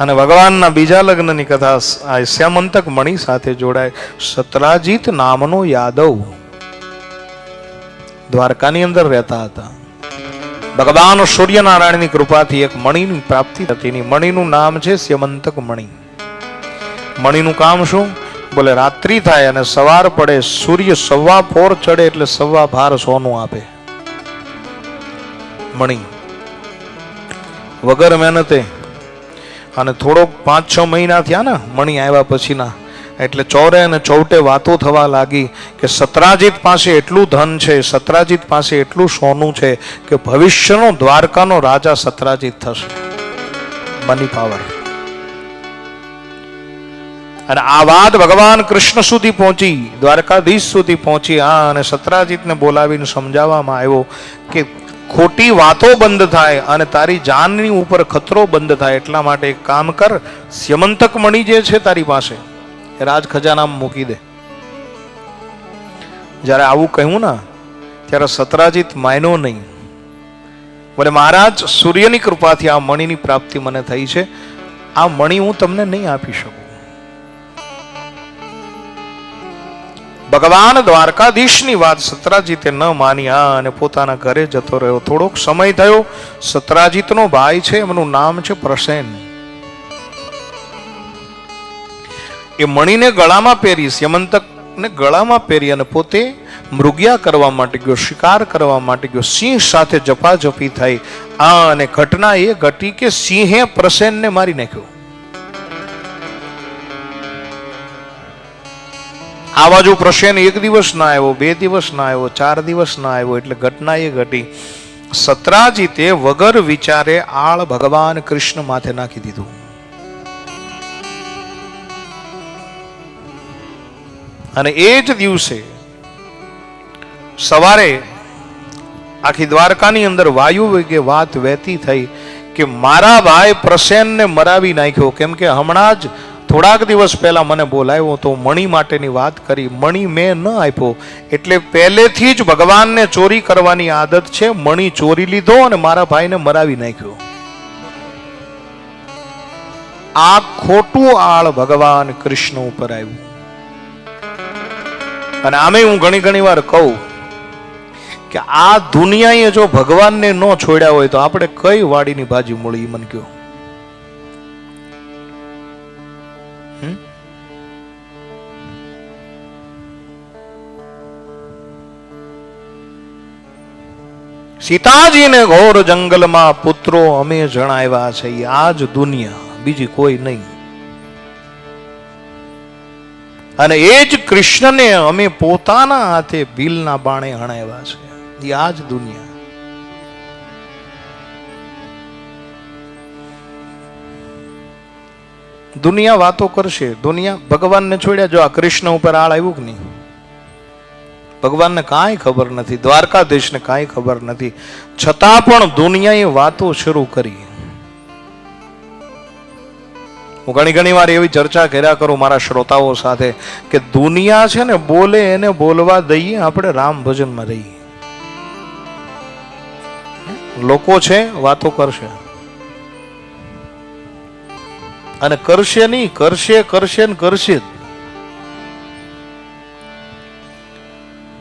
અને ભગવાનના બીજા લગ્નની કથા આ શ્યામંતક મણિ સાથે જોડાય. સતરાજીત નામનો યાદવ દ્વારકાની અંદર રહેતા હતા. ભગવાન સૂર્યનારાયણની કૃપાથી એક મણીની પ્રાપ્તિ થતી મણીનું નામ છે સ્યમંતક મણિ. મણિનું કામ શું? બોલે, રાત્રિ થાય અને સવાર પડે સૂર્ય સવા પોર ચડે એટલે સવા ભાર સોનું આપે. મણિ, વગર મહેનતે અને થોડોક પાંચ છ મહિના થયા ને, મણી આવ્યા પછીના. એટલે ચોરે અને ચૌટે વાતો થવા લાગી કે સતરાજીત પાસે એટલું ધન છે, સતરાજીત પાસે એટલું સોનું છે કે ભવિષ્યનો દ્વારકાનો રાજા સતરાજીત થશે. Money power. અને આ વાત ભગવાન કૃષ્ણ સુધી પહોંચી, દ્વારકાધીશ સુધી પહોંચી આ અને સતરાજીતને બોલાવીને સમજાવવામાં આવ્યો કે ખોટી વાતો બંધ થાય અને તારી જાનની ઉપર ખતરો બંધ થાય એટલા માટે એક કામ કર, સ્યમંતક મણી જે છે તારી પાસે, એ રાજ ખજાનામાં મૂકી દે. જ્યારે આવું કહ્યું ને, ત્યારે સતરાજીત માયનો નહીં. બોલે, મહારાજ, સૂર્યની કૃપાથી આ મણીની પ્રાપ્તિ મને થઈ છે. આ મણી હું તમને નહીં આપી શકું. ભગવાન દ્વારકાધીશની વાત સત્રાજીતે ન માની આ અને પોતાના ઘરે જતો રહ્યો. થોડોક સમય થયો. સતરાજીતનો ભાઈ છે, એમનું નામ છે પ્રસેન. એ મણીને ગળામાં પહેરી સ્યમંતકને ગળામાં પહેરી અને પોતે મૃગ્યા કરવા માટે ગયો, શિકાર કરવા માટે ગયો. સિંહ સાથે જપાજપી થઈ. આ અને ઘટના એ ઘટી કે સિંહે પ્રસેનને મારી નાખ્યો. આ જો પ્રસેન એક દિવસ ના આવ્યો, બે દિવસ ના આવ્યો, ચાર દિવસ ના આવ્યો, એટલે ઘટના એ ઘટી. સતરાજીતે વગર વિચારે આળ ભગવાન કૃષ્ણ માથે નાખી દીધું. અને એ જ દિવસે સવારે આખી દ્વારકાની અંદર વાયુ વેગે વાત વહેતી થઈ કે મારા ભાઈ પ્રસેનને મરાવી નાખ્યો. કેમ કે હમણાં જ થોડાક દિવસ પહેલા મને બોલાવ્યો તો મણી માટેની વાત કરી. મણી મેં ન આપ્યો. એટલે પહેલેથી જ ભગવાનને ચોરી કરવાની આદત છે. મણી ચોરી લીધો અને મારા ભાઈને મરાવી નાખ્યો. આ ખોટું આળ ભગવાન કૃષ્ણ ઉપર આવ્યું. અને આમે હું ઘણી ઘણી વાર કહું કે આ દુનિયાએ જો ભગવાનને ન છોડ્યા હોય તો આપણે કઈ વાડીની ભાજી મળી મને કયો સીતાજીને ઘોર જંગલમાં પુત્રો અમે જણાવ્યા છે આ જ દુનિયા, બીજી કોઈ નહીં. અને એ જ કૃષ્ણને અમે પોતાના હાથે ભીલના બાણે હણાવ્યા છે એ આ જ દુનિયા. દુનિયા વાતો કરશે, દુનિયા ભગવાનને છોડ્યા, જો આ કૃષ્ણ ઉપર આળ આવ્યું કે નહીં? ભગવાનને કાંઈ ખબર નથી, દ્વારકાધીશને કાંઈ ખબર નથી. છતાં પણ દુનિયાએ વાતો શરૂ કરી. હું ઘણી ઘણી વાર એવી ચર્ચા કર્યા કરું મારા શ્રોતાઓ સાથે કે દુનિયા છે ને બોલે એને બોલવા દઈએ, આપણે રામ ભજનમાં રહીએ. લોકો છે, વાતો કરશે. અને કરશે નહીં, કરશે કરશે ને કરશે જ.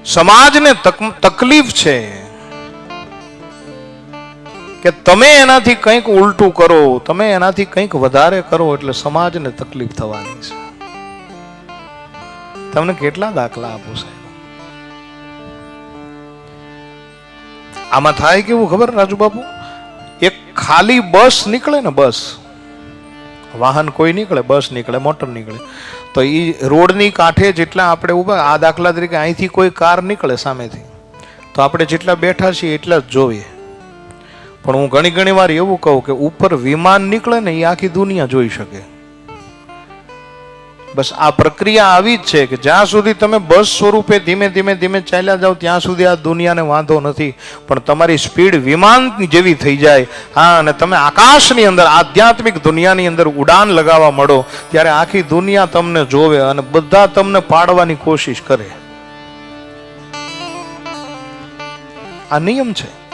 સમાજને તક- તકલીફ છે કે તમે એનાથી કંઈક ઉલટું કરો, તમે એનાથી કંઈક વધારે કરો એટલે સમાજને તકલીફ થવાની છે. તમને કેટલા દાખલા આપું સાહેબ? આમાં થાય કેવું ખબર રાજુ બાપુ એક ખાલી બસ નીકળે ને બસ. વાહન કોઈ નીકળે, બસ નીકળે, મોટર નીકળે. તો એ રોડની કાંઠે જેટલા આપણે ઊભા, આ દાખલા તરીકે અહીંથી કોઈ કાર નીકળે સામેથી. તો આપણે જેટલા બેઠા છીએ એટલા જ જોઈએ. પણ હું ઘણી ઘણી વાર એવું કહું કે ઉપર વિમાન નીકળે ને એ આખી દુનિયા જોઈ શકે. બસ આ પ્રક્રિયા આવી જ છે કે જ્યાં સુધી તમે બસ સ્વરૂપે ધીમે ધીમે ધીમે ચાલ્યા જાઓ, ત્યાં સુધી આ દુનિયાને વાંધો નથી. પણ તમારી સ્પીડ વિમાન જેવી થઈ જાય. હા, અને તમે આકાશની અંદર, આધ્યાત્મિક દુનિયાની અંદર ઉડાન લગાવવા મળો, ત્યારે આખી દુનિયા તમને જોવે અને બધા તમને પાડવાની કોશિશ કરે. આ નિયમ છે.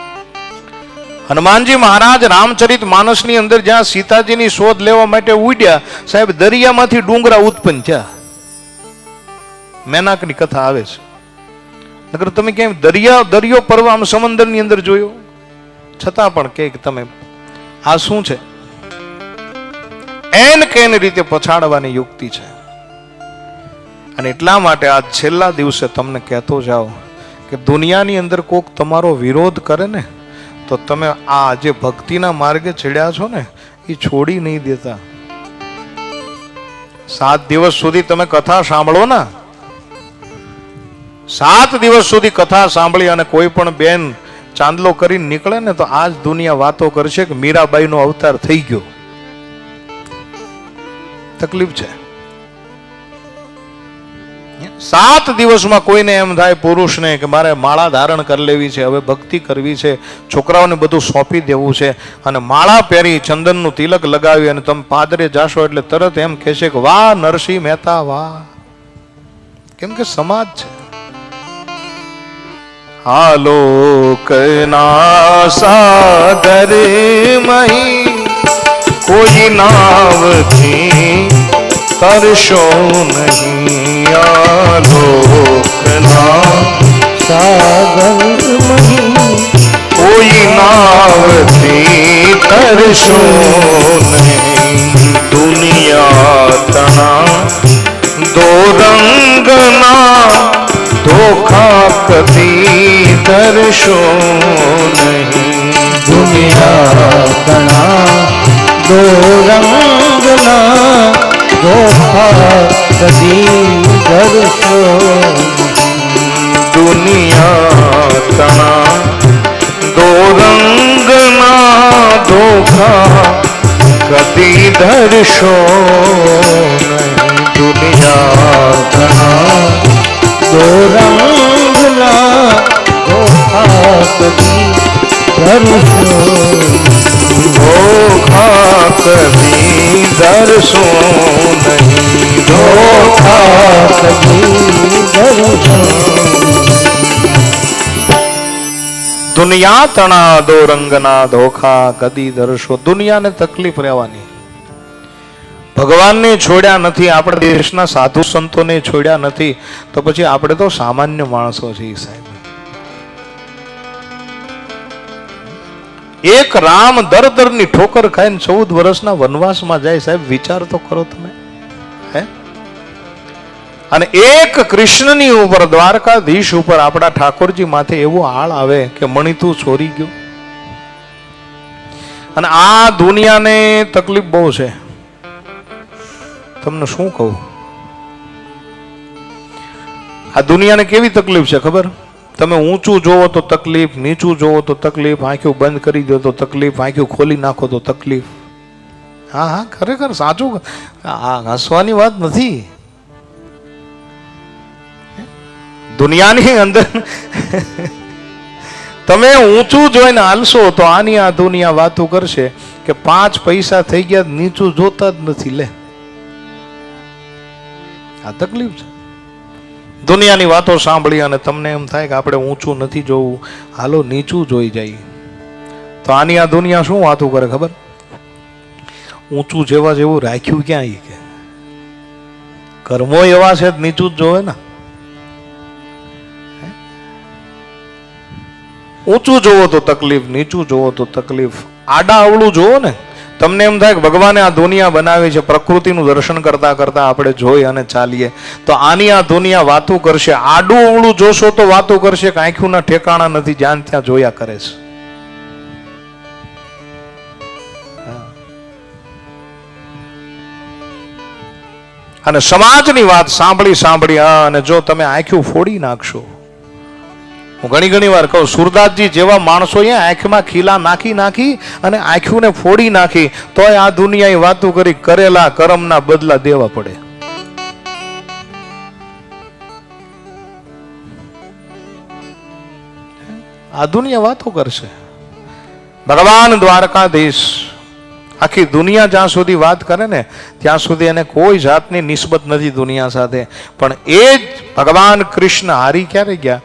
હનુમાનજી મહારાજ રામચરિત માનસની અંદર જ્યાં સીતાજીની શોધ લેવા માટે ઉડ્યા, સાહેબ, દરિયામાંથી ડુંગરા ઉત્પન્ન થયા. મેનાકની કથા આવે છે. નગર તમે કેમ દરિયા, દરિયો પર્વ આમ સમંદરની અંદર જોયો? છતાં પણ કે તમે, આ શું છે? એન કેન રીતે પછાડવાની યુક્તિ છે. અને એટલા માટે આ છેલ્લા દિવસે તમને કહેતો જાઓ કે દુનિયાની અંદર કોક તમારો વિરોધ કરે ને તો તમે આ જે ભક્તિના માર્ગે ચડ્યા છો ને, એ છોડી નહીં દેતા. સાત દિવસ સુધી તમે કથા સાંભળો ને. સાત દિવસ સુધી કથા સાંભળી અને કોઈ પણ બેન ચાંદલો કરીને નીકળે ને, તો આજ દુનિયા વાતો કરશે કે મીરાબાઈનો અવતાર થઈ ગયો. તકલીફ છે. સાત દિવસમાં કોઈને એમ થાય પુરુષને કે મારે માળા ધારણ કરી લેવી છે, હવે ભક્તિ કરવી છે, છોકરાઓને બધું સોંપી દેવું છે અને માળા પહેરી ચંદનનું તિલક લગાવી અને તમે પાદરે જાશો એટલે તરત એમ કહેશે કે વાહ, નરસિંહ મહેતા, વાહ. કેમ કે સમાજ છે. આલોકના સાગર મહી કોઈ નાવથી તરશો નહીં આલોકના સાગર મહી કોઈ નાવથી તરશો નહીં દુનિયા તણા દોરંગના ધોખા કદી તરશો નહીં દુનિયા તણા દોરંગના કદી દર્શો દુનિયા તણા દો રંગના ધોખા કદી ધરશો નહીં દુનિયા તણા દો રંગના ધોખા કદી દર્શો ધોખા કદી ધરશો નહીં ધોખા કદી દર્શો દુનિયા તણા દો રંગના ધોખા કદી દર્શો દુનિયાને તકલીફ રહેવાની. ભગવાનને છોડ્યા નથી, આપણા દેશના સાધુ સંતોને છોડ્યા નથી, તો પછી આપણે તો સામાન્ય માણસો છીએ સાહેબ. એક રામ દર દરની ઠોકર ખાઈને ચૌદ વર્ષના વનવાસમાં જાય સાહેબ, વિચાર તો કરો તમે, હે? અને એક કૃષ્ણની ઉપર, દ્વારકાધીશ ઉપર આપણા ઠાકોરજી માથે એવો આળ આવે કે મણિતું ચોરી ગયો. અને આ દુનિયાને તકલીફ બહુ છે. તમને શું કહું? આ દુનિયાને કેવી તકલીફ છે ખબર? તમે ઊંચું જોવો તો તકલીફ, નીચું જોવો તો તકલીફ આંખ્યું બંધ કરી દો તો તકલીફ આંખ્યું ખોલી નાખો તો તકલીફ. હા હા, ખરેખર સાચું આ હસવાની વાત નથી. દુનિયાની અંદર તમે ઊંચું જોઈને હાલશો તો આની આ દુનિયા વાતો કરશે કે પાંચ પૈસા થઈ ગયા, નીચું જોતા જ નથી, લે. આ તકલીફ છે. દુનિયાની વાતો સાંભળી અને તમને એમ થાય કે આપણે ઊંચું નથી જોવું. હાલો, નીચું જોઈ જાય તો આની આ દુનિયા શું વાતું કરે ખબર? ઊંચું જેવા જેવું રાખ્યું ક્યાં કે? કર્મો એવા છે નીચું જ જોવે ને. ઊંચું જોવો તો તકલીફ, નીચું જોવો તો તકલીફ. આડા અવળું જોવો ને. તમને એમ થાય કે ભગવાને આ દુનિયા બનાવી છે, પ્રકૃતિનું દર્શન કરતા કરતા આપણે જોઈ અને ચાલીએ. તો આની આ દુનિયા વાતું કરશે. આડું અવળું જોશો તો વાતું કરશે કે આંખ્યુંના ઠેકાણા નથી, જ્યાં ત્યાં જોયા કરે છે. અને સમાજની વાત સાંભળી સાંભળી અને જો તમે આંખ્યું ફોડી નાખશો હું ઘણી ઘણી વાર કહું, સુરદાસજી જેવા માણસોએ આંખમાં ખીલા નાખી નાખી અને આંખ્યુંને ફોડી નાખી, તોય આ દુનિયાએ વાતો કરી, કરેલા કરમના બદલા દેવા પડે. આ દુનિયા વાતો કરશે. ભગવાન દ્વારકાધીશ આખી દુનિયા જ્યાં સુધી વાત કરે ને, ત્યાં સુધી એને કોઈ જાતની નિસ્બત નથી દુનિયા સાથે. પણ એ જ ભગવાન કૃષ્ણ હારી ક્યારે ગયા?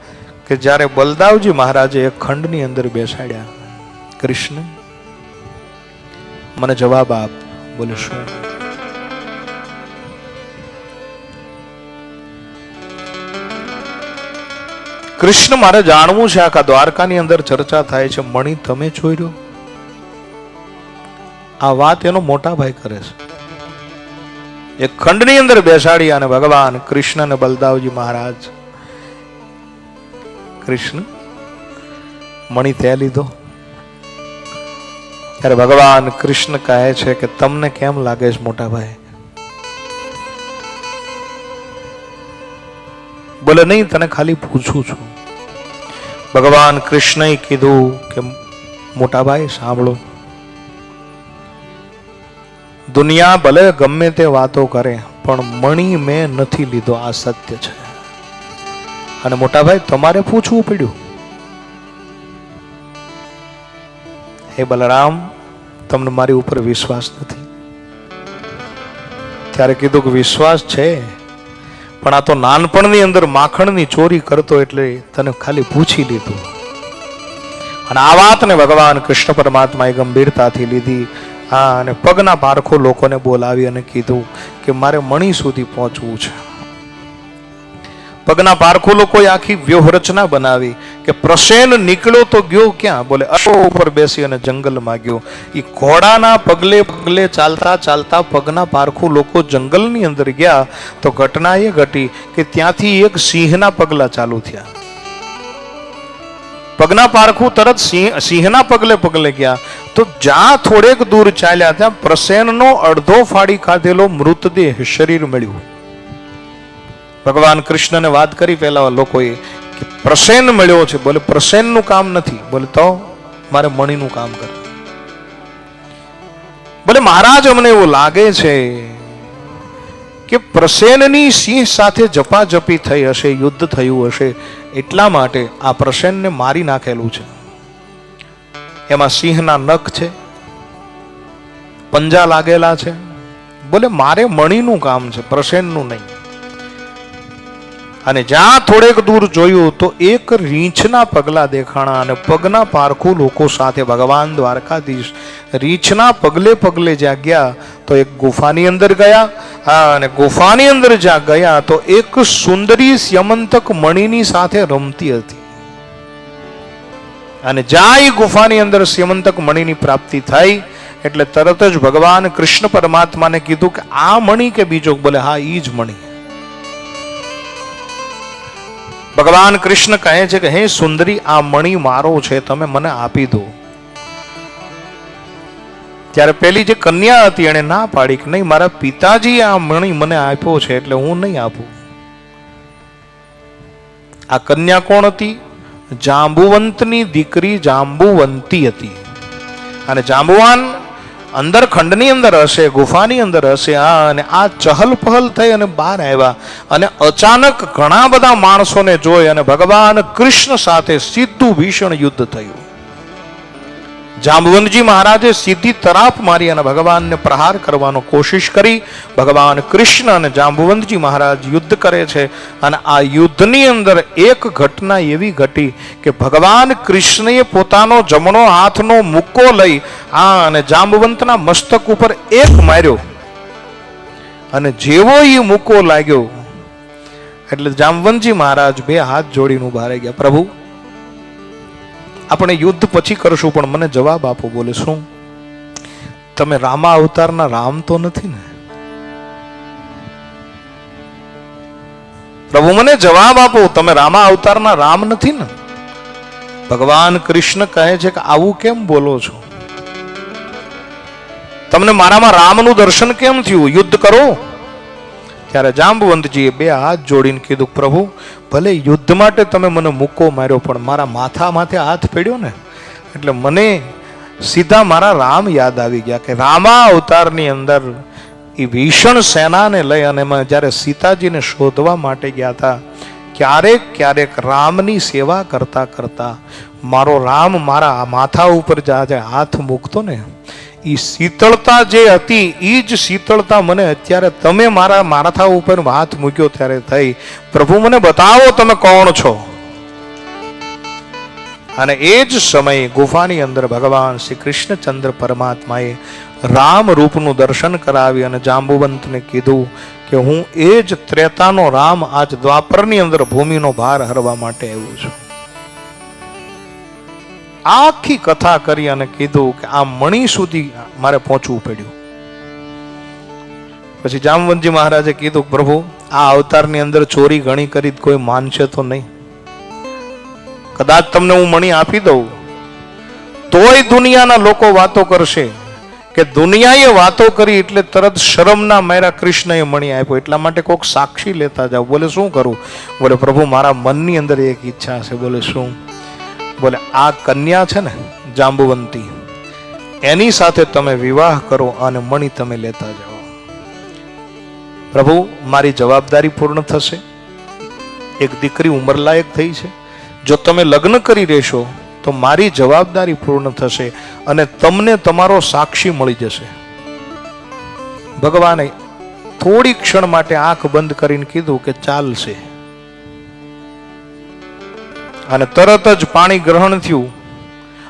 કે જ્યારે બલદાવજી મહારાજે એક ખંડની અંદર બેસાડ્યા, કૃષ્ણ, મને જવાબ આપ. બોલે, શું? કૃષ્ણ, મારે જાણવું છે આખા દ્વારકાની અંદર ચર્ચા થાય છે. મણી, તમે જોઈ આ વાત એનો મોટા ભાઈ કરે છે. એક ખંડની અંદર બેસાડી અને ભગવાન કૃષ્ણ અને બલદાવજી મહારાજ કૃષ્ણ મણી તે લીધો. ત્યારે ભગવાન કૃષ્ણ કહે છે કે તમને કેમ લાગે છે મોટા ભાઈ બોલે, નહીં, તને ખાલી પૂછું છું. ભગવાન કૃષ્ણએ કીધું કે મોટા ભાઈ સાંભળો. દુનિયા ભલે ગમે તે વાતો કરે, પણ મણી મેં નથી લીધો, આ સત્ય છે. અને મોટા ભાઈ તમારે પૂછવું પડ્યું. હે બલરામ, તમને મારી ઉપર વિશ્વાસ નથી. ત્યારે કીધું કે વિશ્વાસ છે, પણ આ તો નાનપણની અંદર માખણની ચોરી કરતો એટલે તને ખાલી પૂછી લીધું. અને આ વાતને ભગવાન કૃષ્ણ પરમાત્માએ ગંભીરતાથી લીધી. હા, અને પગના પારખો લોકોને બોલાવી અને કીધું કે મારે મણી સુધી પહોંચવું છે. પગના પારખો લોકોએ આખી વ્યૂહરચના બનાવી કે પ્રસેન નીકળ્યો તો ગયો ક્યાં? બોલે અશો ઉપર બેસી અને જંગલમાં ગયો એ ઘોડાના પગલે પગલે ચાલતા ચાલતા પગના પારખું લોકો જંગલની અંદર ગયા તો ઘટના એ ઘટી કે ત્યાંથી એક સિંહના પગલા ચાલુ થયા. પગના પારખું તરત સિંહ, સિંહના પગલે પગલે ગયા. તો જ્યાં થોડેક દૂર ચાલ્યા ત્યાં પ્રસેનનો અડધો ફાડી ખાધેલો મૃતદેહ શરીર મળ્યું. ભગવાન કૃષ્ણને વાત કરી પહેલા લોકોએ કે પ્રસેન મળ્યો છે. બોલે પ્રસેનનું કામ નથી. બોલે, તો મારે મણીનું કામ કર. બોલે, મહારાજ, અમને એવું લાગે છે કે પ્રસેનની સિંહ સાથે જપાજપી થઈ હશે, યુદ્ધ થયું હશે, એટલા માટે આ પ્રસેનને મારી નાખેલું છે. એમાં સિંહના નખ છે, પંજા લાગેલા છે. બોલે, મારે મણીનું કામ છે પ્રસેનનું નહીં. અને જ્યાં થોડેક દૂર જોયું તો એક રીંછના પગલા દેખાણા અને પગના પારખું લોકો સાથે ભગવાન દ્વારકાધીશ રીંછના પગલે પગલે જ્યાં ગયા તો એક ગુફાની અંદર ગયા. હા, અને ગુફાની અંદર જ્યાં ગયા તો એક સુંદરી સ્યમંતક મણીની સાથે રમતી હતી. અને જ્યાં એ ગુફાની અંદર સ્યમંતક મણીની પ્રાપ્તિ થઈ, એટલે તરત જ ભગવાન કૃષ્ણ પરમાત્માને કીધું કે આ મણી કે બીજો? બોલે, હા એ જ મણી. ભગવાન કૃષ્ણ કહે છે કે, હે સુંદરી, આ મણી મારો છે, તમે મને આપી દો. ત્યારે પેલી જે કન્યા હતી એણે ના પાડી કે, નહીં, મારા પિતાજી આ મણી મને આપ્યો છે, એટલે હું નહીં આપું. આ કન્યા કોણ હતી? જાંબુવંતની દીકરી જાંબુવંતી હતી. અને જાંબુવાન અંદર ખંડની અંદર હશે, ગુફાની અંદર હશે, આ અને આ ચહલ પહલ થઈ અને બહાર આવ્યા. અને અચાનક ઘણા બધા માણસોને જોઈ અને ભગવાન કૃષ્ણ સાથે સીધું ભીષણ યુદ્ધ થયું. જાંબવંતજી મહારાજે સીધી તરાપ મારી અને ભગવાનને પ્રહાર કરવાનો કોશિશ કરી. ભગવાન કૃષ્ણ અને જાંબુવંતજી મહારાજ યુદ્ધ કરે છે અને આ યુદ્ધની અંદર એક ઘટના એવી ઘટી કે ભગવાન કૃષ્ણએ પોતાનો જમણો હાથનો મુક્કો લઈ આ અને જાંબુવંતના મસ્તક ઉપર એક માર્યો. અને જેવો એ મુક્કો લાગ્યો, એટલે જામવંતજી મહારાજ બે હાથ જોડીને ઊભા રહી ગયા. પ્રભુ આપણે યુદ્ધ પછી કરશું, પણ મને જવાબ આપો, બોલે શું? તમે રામા અવતારના રામ તો નથી ને? પ્રભુ, મને જવાબ આપો, તમે રામા અવતારના રામ નથી ને? ભગવાન કૃષ્ણ કહે છે કે આવું કેમ બોલો છો? તમને મારામાં રામનું દર્શન કેમ થયું? યુદ્ધ કરો. ત્યારે જાંબવંતજીએ બે હાથ જોડીને કીધું, પ્રભુ, ભલે યુદ્ધ માટે તમે મને મૂકો માર્યો, પણ મારા માથા માથે હાથ પડ્યો ને? એટલે મને સીધા મારા રામ યાદ આવી ગયા કે રામા અવતારની અંદર એ ભીષણ સેનાને લઈ અને એમાં જ્યારે સીતાજીને શોધવા માટે ગયા હતા, ક્યારેક ક્યારેક રામની સેવા કરતા કરતા મારો રામ મારા માથા ઉપર જ્યાં હાથ મૂકતો ને એ શીતળતા જે હતી એ જ શીતળતા મને અત્યારે તમે મારા માથા ઉપર હાથ મૂક્યો ત્યારે થઈ. પ્રભુ મને બતાવો તમે કોણ છો? અને એ જ સમયે ગુફાની અંદર ભગવાન શ્રી કૃષ્ણચંદ્ર પરમાત્માએ રામ રૂપનું દર્શન કરાવી અને જાંબુવંતને કીધું કે હું એ જ ત્રેતાનો રામ આજ દ્વાપરની અંદર ભૂમિનો ભાર હરવા માટે આવ્યો છું. આખી કથા કરી અને કીધું કે આ મણી સુધી મારે પહોંચવું પડ્યું. પછી જામવંતજી મહારાજે કીધું, પ્રભુ, આ અવતારની અંદર ચોરી ઘણી કરી કોઈ માનશે તો નહીં. કદાચ તમને હું મણી આપી દઉં. તોય દુનિયાના લોકો વાતો કરશે કે દુનિયાએ વાતો કરી એટલે તરત શરમના મારા કૃષ્ણએ મણી આપ્યો. એટલા માટે કોઈક સાક્ષી લેતા જાઓ. બોલે, શું કરું? બોલે, પ્રભુ, મારા મનની અંદર એક ઈચ્છા છે. બોલે, શું? બોલે, આ કન્યા છે ને, જાંબુવંતી, એની સાથે તમે વિવાહ કરો અને મણી તમે લેતા જાઓ. પ્રભુ, મારી જવાબદારી પૂર્ણ થશે. એક દીકરી ઉંમરલાયક થઈ છે. જો તમે લગ્ન કરી રહેશો, તો મારી જવાબદારી પૂર્ણ થશે અને તમને તમારો સાક્ષી મળી જશે. ભગવાને થોડી ક્ષણ માટે આંખ બંધ કરીને કીધું કે ચાલશે. અને તરત જ પાણી ગ્રહણ થયું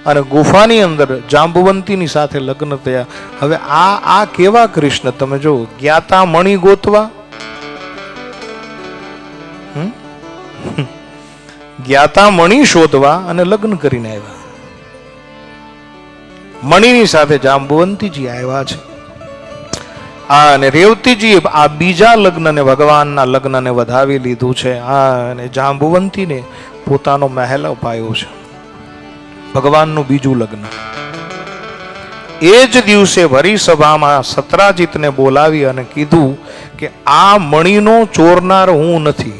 અને ગુફાની અંદર જાંબુવંતીની સાથે લગ્ન થયા. હવે આ આ કેવા કૃષ્ણ? તમે જો જ્ઞાતા મણી ગોતવા? જ્ઞાતા મણી શોધવા અને લગ્ન કરીને આવ્યા. મણીની સાથે જાંબુવંતીજી આવ્યા છે. આ અને રેવતીજી આ બીજા લગ્નને ભગવાનના લગ્નને વધાવી લીધું છે. આ અને જાંબુવંતીને પોતાનો મહેલ અપાયો છે. ભગવાનનું બીજું લગ્ન. એ જ દિવસે ભરી સભામાં સત્રાજીતને બોલાવી અને કીધું કે આ મણીનો ચોરનાર હું નથી.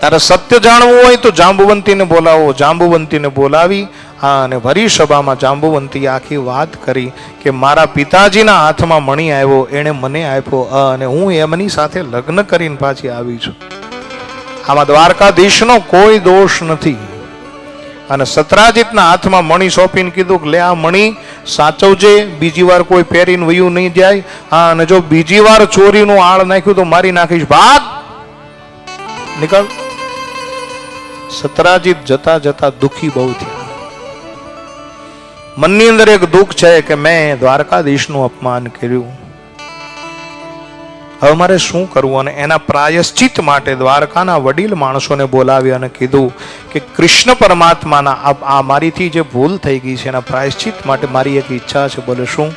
તારે સત્ય જાણવું હોય તો જાંબુવંતીને બોલાવો. જાંબુવંતીને બોલાવી, હા, અને ભરી સભામાં જાંબુવંતી આખી વાત કરી કે મારા પિતાજીના હાથમાં મણી આવ્યો, એણે મને આપ્યો, અને હું એમની સાથે લગ્ન કરીને પાછી આવી છું. આમાં દ્વારકાધીશનો કોઈ દોષ નથી. અને સતરાજીતના હાથમાં મણી સોંપીને કીધું કે, લે આ મણી, સાચવજે, બીજી વાર કોઈ પહેરીને વયું નહીં જાય. હા, અને જો બીજી વાર ચોરીનું આળ નાખ્યું તો મારી નાખીશ. ભાગ! નીકળ સતરાજીત જતા જતા દુખી બહુ થયા. મનની અંદર એક દુઃખ છે કે મેં દ્વારકાધીશનું અપમાન કર્યું. હવે મારે શું કરવું? અને એના પ્રાયશ્ચિત માટે દ્વારકાના વડીલ માણસોને બોલાવી અને કીધું કે કૃષ્ણ પરમાત્માના આ- મારીથી જે ભૂલ થઈ ગઈ છે એના પ્રાયશ્ચિત માટે મારી એક ઈચ્છા છે. બોલે, શું?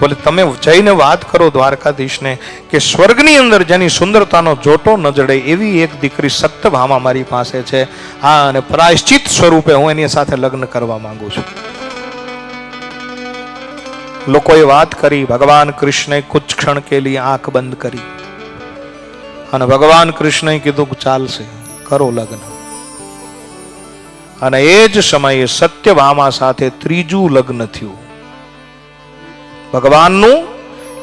બોલે, તમે જઈને વાત કરો દ્વારકાધીશને કે સ્વર્ગની અંદર જેની સુંદરતાનો જોટો ન જડે એવી એક દીકરી સત્યભામા મારી પાસે છે. હા, અને પ્રાયશ્ચિત સ્વરૂપે હું એની સાથે લગ્ન કરવા માંગુ છું. લોકોએ વાત કરી, ભગવાન કૃષ્ણે કુછ ક્ષણ કે લીએ આંખ બંધ કરી. અને ભગવાન કૃષ્ણએ કીધું ચાલશે, કરો લગ્ન. અને એ જ સમયે સત્યભામા સાથે ત્રીજું લગ્ન થયું. ભગવાનનું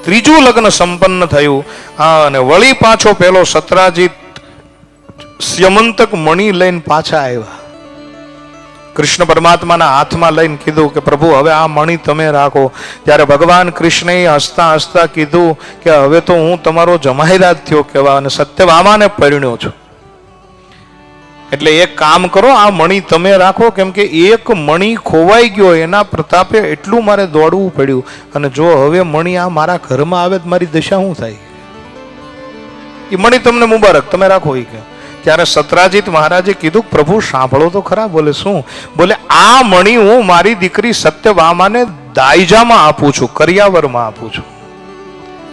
ત્રીજું લગ્ન સંપન્ન થયું. હા, અને વળી પાછો પેલો સત્રાજીત સ્યમંતક મણી લઈને પાછા આવ્યા. કૃષ્ણ પરમાત્માના હાથમાં લઈને કીધું કે પ્રભુ, હવે આ મણી તમે રાખો. ત્યારે ભગવાન કૃષ્ણએ હસતા હસતા કીધું કે હવે તો હું તમારો જમાઈરાજ થયો કહેવા અને સત્યભામાને પરિણ્યો છું. એટલે એક કામ કરો, આ મણી તમે રાખો, કેમ કે એક મણી ખોવાઈ ગયો, એના પ્રતાપે એટલું મારે દોડવું પડ્યું. અને જો હવે મણી આ મારા ઘરમાં આવે તો મારી દશા શું થાય? એ મણી તમને મુબારક, તમે રાખો એ કે. ત્યારે સતરાજીત મહારાજે કીધું, પ્રભુ, સાંભળો તો ખરા. બોલે, શું? બોલે, આ મણી હું મારી દીકરી સત્યભામાને દાયજામાં આપું છું, કરિયાવરમાં આપું છું.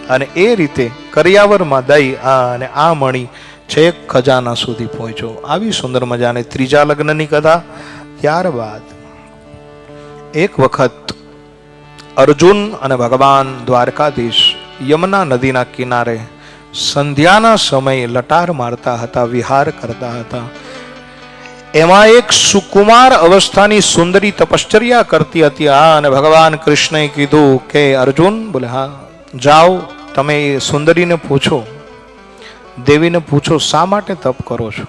અને એ રીતે કરિયાવરમાં દઈ અને આ મણી છેક ખજાના સુધી પહોંચ્યો. આવી સુંદર મજાને ત્રીજા લગ્નની કથા. ત્યારબાદ એક વખત અર્જુન અને ભગવાન દ્વારકાધીશ યમુના નદીના કિનારે સંધ્યાના સમયે લટાર મારતા હતા, વિહાર કરતા હતા. એમાં એક સુકુમાર અવસ્થાની સુંદરી તપશ્ચર્યા કરતી હતી. હા, અને ભગવાન કૃષ્ણએ કીધું કે, અર્જુન, બોલે, હા, જાઓ, તમે એ સુંદરીને પૂછો. દેવીને પૂછો, શા માટે તપ કરો છો?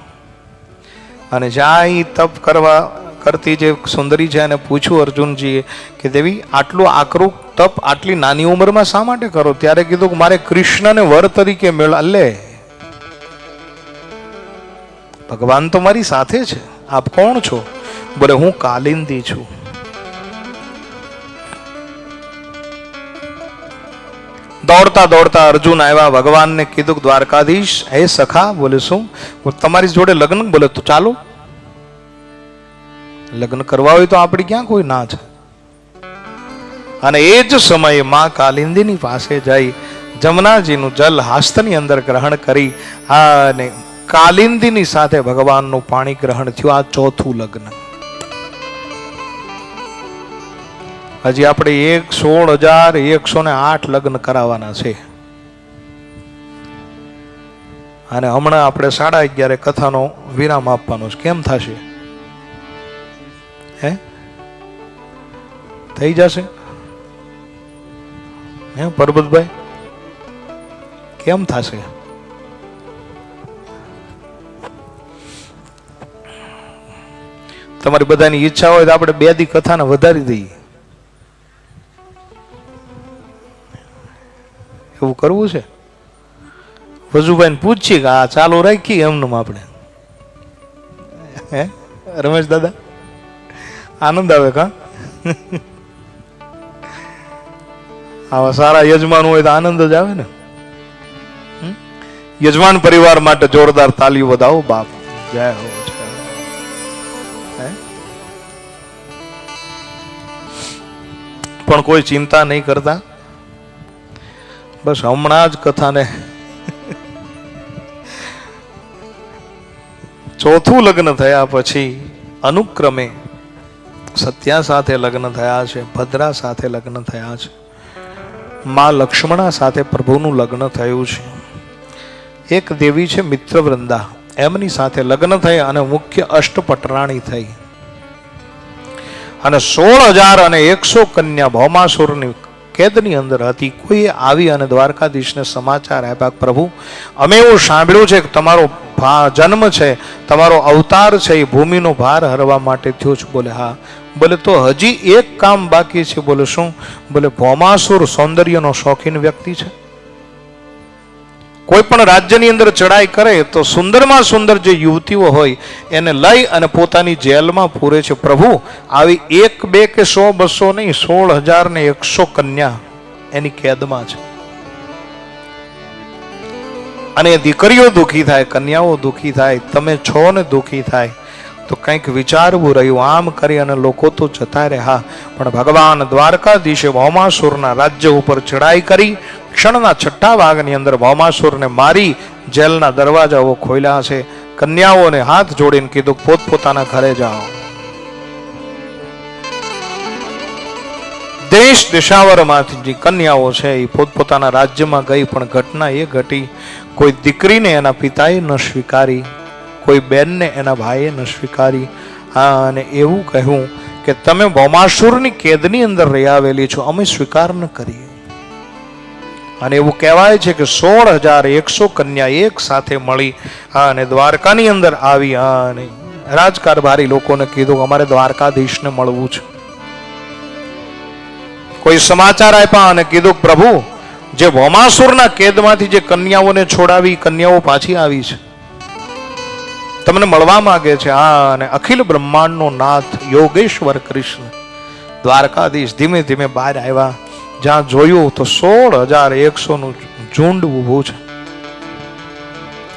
અને જ્યાં એ તપ કરવા કરતી જે સુંદરી છે એને પૂછ્યું અર્જુનજીએ કે, દેવી, આટલું આકરું તપ આટલી નાની ઉંમરમાં શા માટે કરો? ત્યારે કીધું કે, મારે કૃષ્ણને વર તરીકે મેળ લે ભગવાન તો મારી સાથે છે. આપ કોણ છો? બોલે, હું કાલિંદી છું. દોડતા દોડતા અર્જુન આવ્યા. ભગવાનને કીધું દ્વારકાધીશ, હે સખા, બોલે શું? તમારી જોડે લગ્ન, બોલે, તો ચાલો લગ્ન કરવા હોય તો આપણી ક્યાં કોઈ ના છે? અને એ જ સમયે માં કાલિંદીની પાસે જઈ જમનાજીનું જલ હાસ્તની અંદર ગ્રહણ કરી અને કાલિંદીની સાથે ભગવાનનું પાણી ગ્રહણ થયું, આ ચોથું લગ્ન. હજી આપણે એક સોળ હજાર એકસો ને આઠ લગ્ન કરાવવાના છે. અને હમણાં આપણે સાડા અગિયારે કથાનો વિરામ આપવાનો છે. કેમ થશે? હે? થઈ જશે? હે, પરબતભાઈ? કેમ થશે? તમારી બધાની ઈચ્છા હોય તો આપણે બે દી કથાને વધારી દઈએ. એવું કરવું છે? વજુભાઈ પૂછીએ કે આ ચાલુ રાખીએ એમનું આપણે. હે? રમેશ દાદા આનંદ આવે કા? આવા સારા યજમાન હોય તો આનંદ જ આવે ને? યજમાન પરિવાર માટે જોરદાર તાલી વધાવો બાપ. જય હો? પણ કોઈ ચિંતા નહીં કરતા. બસ હમણાં જ કથાને ચોથું લગ્ન થયા પછી અનુક્રમે સત્યા સાથે લગ્ન થયા છે, ભદ્રા સાથે લગ્ન થયા છે. માં લક્ષ્મણા સાથે પ્રભુનું લગ્ન થયું છે. એક દેવી છે મિત્રવૃંદા, એમની સાથે લગ્ન થઈ અને મુખ્ય અષ્ટપટરાણી થઈ. અને સોળ હજાર અને એકસો કન્યા ભૌમાસુરની કેદની અંદર હતી. કોઈ આવી અને દ્વારકાધીશને સમાચાર આપ્યા, પ્રભુ, અમે એવું સાંભળ્યું છે કે તમારો જન્મ છે, તમારો અવતાર છે, એ ભૂમિનો ભાર હરવા માટે થયો છે. બોલે, હા. બોલે, તો હજી એક કામ બાકી છે. બોલે, શું? બોલે, ભોમાસુર સૌંદર્યનો શોખીન વ્યક્તિ છે. કોઈ પણ રાજ્યની અંદર ચડાઈ કરે તો સુંદરમાં સુંદર જે યુવતીઓ હોય એને લઈ અને પોતાની જેલમાં પૂરે છે. પ્રભુ, આવી એક, બે કે સો, બસો નહીં, સોળ હજાર ને એકસો કન્યા એની કેદમાં છે. અને દીકરીઓ દુઃખી થાય, કન્યાઓ દુખી થાય, તમે છો ને દુખી થાય. તો કંઈક વિચારવું રહ્યું. આમ કરી અને લોકો તો જતા રહ્યા. પણ ભગવાન દ્વારકાધીશે ભૌમાસુરના રાજ્ય ઉપર ચડાઈ કરી, ક્ષણના છઠ્ઠા ભાગની અંદર ભૌમાસુરને મારી જેલના દરવાજાઓ ખોલ્યા છે. કન્યાઓને હાથ જોડીને કીધું, પોતપોતાના ઘરે જાઓ. દેશ દેશાવરમાંથી જે કન્યાઓ છે, એ પોતપોતાના રાજ્યમાં ગઈ, પણ ઘટના એ ઘટી. કોઈ દીકરીને એના પિતાએ ન સ્વીકારી. કોઈ બેનને એના ભાઈએ ન સ્વીકારી. હા, અને એવું કહ્યું કે તમે ભૌમાસુરની કેદની અંદર રહી આવેલી છો, અમે સ્વીકાર ન કરીએ. અને એવું કહેવાય છે કે સોળ હજાર એકસો કન્યા એક સાથે મળી અને દ્વારકાની અંદર આવી, હા, અને રાજકારભારી લોકોને કીધું અમારે દ્વારકાધીશને મળવું છે. કોઈ સમાચાર આપ્યા અને કીધું પ્રભુ, જે ભૌમાસુરના કેદમાંથી જે કન્યાઓને છોડાવી, કન્યાઓ પાછી આવી છે. તમને મળવા માંગે છે આ અને અખિલ બ્રહ્માંડનો નાથ યોગેશ્વર કૃષ્ણ. દ્વારકાધીશ ધીમે ધીમે બહાર આવ્યા. જ્યાં જોયું તો સોળ હજાર એકસો નું ઝુંડ ઊભું છે.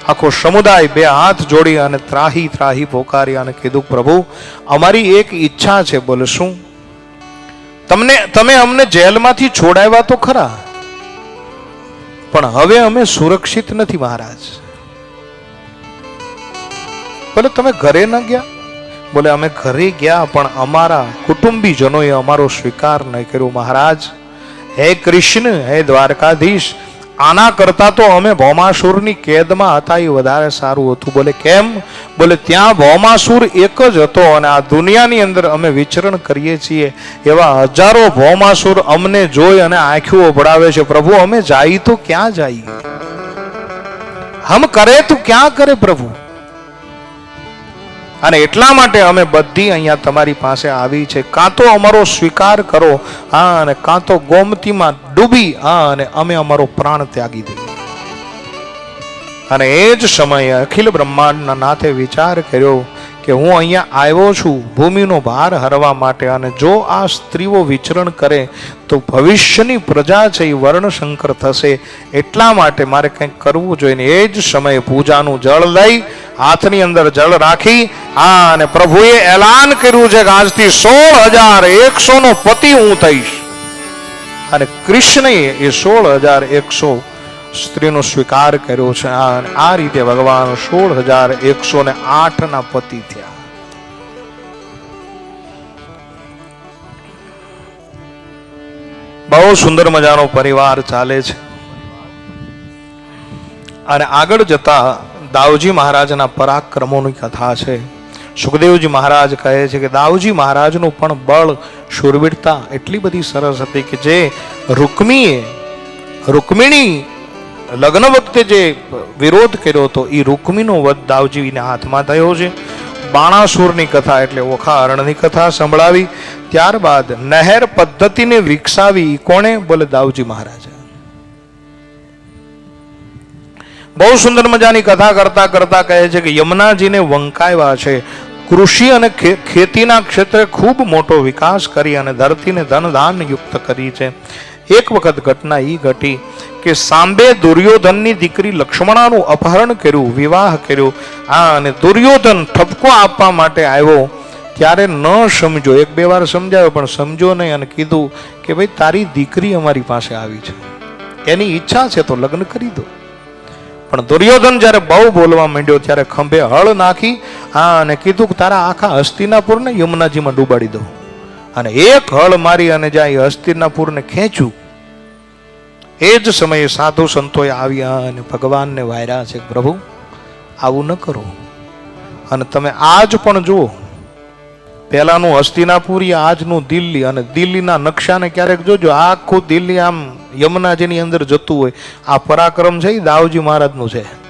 આખો સમુદાય બે હાથ જોડી અને ત્રાહી ત્રાહી પોકારી અને કીધું, પ્રભુ, અમારી એક ઈચ્છા છે, બોલે શું? તમને, તમે અમને જેલમાંથી છોડાવ્યા તો ખરા? પણ હવે અમે સુરક્ષિત નથી, મહારાજ. બોલે તમે ઘરે ન ગયા બોલે અમે ઘરે ગયા, પણ અમારા કુટુંબીજનોએ અમારો સ્વીકાર નહીં કર્યો. મહારાજ, હે કૃષ્ણ, હે દ્વારકાધીશ, આના કરતા તો અમે ભૌમાસુરની કેદમાં હતા, એ વધારે સારું હતું. બોલે કેમ? બોલે ત્યાં ભૌમાસુર એક જ હતો અને આ દુનિયાની અંદર અમે વિચરણ કરીએ છીએ, એવા હજારો ભૌમાસુર અમને જોઈ અને આંખી ભળાવે છે. પ્રભુ, અમે જાય તો ક્યાં જઈએ? હમ કરે તો ક્યાં કરે પ્રભુ? અને એટલા માટે અમે બધી અહીંયા તમારી પાસે આવી છે. કાં તો અમારો સ્વીકાર કરો, હા, અને કાં તો ગોમતીમાં ડૂબી, હા, અને અમે અમારો પ્રાણ ત્યાગી દઈએ. અને એ જ સમયે અખિલ બ્રહ્માંડના નાથે વિચાર કર્યો કે હું અહીંયા આવ્યો છું ભૂમિનો ભાર હરવા માટે અને જો આ સ્ત્રીઓ વિચરણ કરે તો ભવિષ્યની પ્રજા છે એ વર્ણશંકર થશે. એટલા માટે મારે કંઈક કરવું જોઈએ ને એ જ સમયે પૂજાનું જળ લઈ હાથની અંદર જળ રાખી આ અને પ્રભુએ એલાન કર્યું છે કે આજથી સોળ હજાર એકસો નો પતિ હું થઈશ. અને કૃષ્ણએ એ સોળ હજાર એકસો સ્ત્રીનો સ્વીકાર કર્યો છે આ રીતે ભગવાન સોળ હજાર એકસો ને આઠ ના પતિ થયા. બહુ સુંદર મજાનો પરિવાર ચાલે છે. અને આગળ જતા દાવજી મહારાજના પરાક્રમોની કથા છે. સુખદેવજી મહારાજ કહે છે કે દાવજી મહારાજનું પણ બળ શૂરવીરતા એટલી બધી સરસ હતી કે જે રૂકમીએ, રૂકમિણી લગ્ન વખતે જે વિરોધ કર્યો હતો એ રૂકમીનો વધ દાવજીના હાથમાં થયો છે. બાણાસુરની કથા એટલે ઓખા અરણની કથા સંભળાવી. ત્યારબાદ નહેર પદ્ધતિને વિકસાવી કોણે? બોલે દાવજી મહારાજે. બહુ સુંદર મજાની કથા કરતા કરતા કહે છે કે યમુનાજીને વંકાવ્યા છે. કૃષિ અને ખેતીના ક્ષેત્રે ખૂબ મોટો વિકાસ કરી અને ધરતીને ધન યુક્ત કરી છે. એક વખત ઘટના એ ઘટી કે સાંબે દુર્યોધનની દીકરી લક્ષ્મણાનું અપહરણ કર્યું, વિવાહ કર્યો. આ અને દુર્યોધન ઠપકો આપવા માટે આવ્યો. ત્યારે ન સમજો, એક બે વાર સમજાવ્યો પણ સમજો નહીં અને કીધું કે ભાઈ, તારી દીકરી અમારી પાસે આવી છે. એની ઈચ્છા છે તો લગ્ન કરી દો. પણ દુર્યોધન જ્યારે બહુ બોલવા માંડ્યો, ત્યારે ખંભે હળ નાખી, હા, અને કીધું કે તારા આખા હસ્તિનાપુરને યમુનાજીમાં ડૂબાડી દો અને એક હળ મારી અને જ્યાં એ હસ્તિનાપુરને ખેંચ્યું. એ જ સમયે સાધુ સંતોએ આવ્યા અને ભગવાનને વાયરા છે, પ્રભુ, આવું ન કરો. અને તમે આજ પણ જુઓ, પહેલાનું હસ્તિનાપુર આજનું દિલ્હી અને દિલ્હીના નકશાને ક્યારેક જોજો. આખું દિલ્હી આમ યમુનાજીની અંદર જતું હોય. આ પરાક્રમ છે એ દાવજી મહારાજનું છે.